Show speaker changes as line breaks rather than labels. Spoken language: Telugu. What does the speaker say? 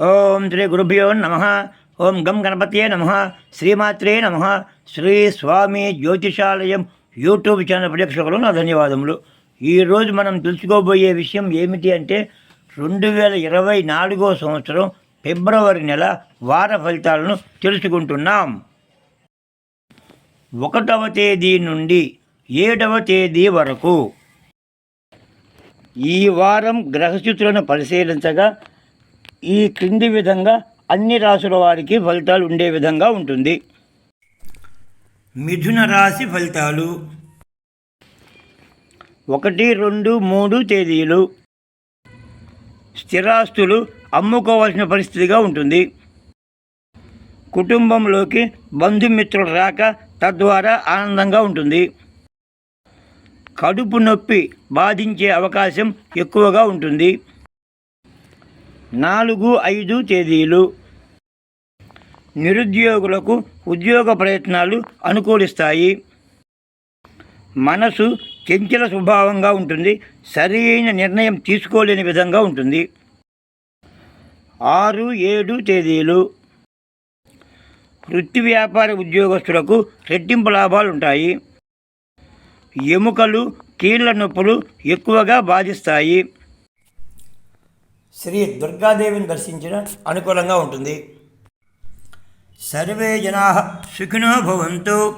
ఓం శ్రీ గురుభ్యో నమ. ఓం గం గణపతియే నమ. శ్రీమాత్రే నమ. శ్రీ స్వామి జ్యోతిషాలయం యూట్యూబ్ ఛానల్ ప్రేక్షకులు నా ధన్యవాదములు. ఈరోజు మనం తెలుసుకోబోయే విషయం ఏమిటి అంటే రెండు వేల ఇరవై నాలుగో సంవత్సరం ఫిబ్రవరి నెల వార ఫలితాలను తెలుసుకుంటున్నాం. ఒకటవ తేదీ నుండి ఏడవ తేదీ వరకు ఈ వారం గ్రహస్థితులను పరిశీలించగా ఈ క్రింది విధంగా అన్ని రాసుల వారికి ఫలితాలు ఉండే విధంగా ఉంటుంది. మిథున రాశి ఫలితాలు. ఒకటి రెండు మూడు తేదీలు. స్థిరాస్తులు అమ్ముకోవాల్సిన పరిస్థితిగా ఉంటుంది. కుటుంబంలోకి బంధుమిత్రులు రాక తద్వారా ఆనందంగా ఉంటుంది. కడుపు నొప్పి బాధించే అవకాశం ఎక్కువగా ఉంటుంది. నాలుగు ఐదు తేదీలు. నిరుద్యోగులకు ఉద్యోగ ప్రయత్నాలు అనుకూలిస్తాయి. మనసు చెంచల స్వభావంగా ఉంటుంది. సరైన నిర్ణయం తీసుకోలేని విధంగా ఉంటుంది. ఆరు ఏడు తేదీలు. వృత్తి వ్యాపార ఉద్యోగస్తులకు రెట్టింపు లాభాలు ఉంటాయి. ఎముకలు కీళ్ళ నొప్పులు ఎక్కువగా బాధిస్తాయి. శ్రీ దుర్గాదేవిని దర్శించిన అనుకూలంగా ఉంటుంది. సర్వే జనా సుఖినో భవంతు.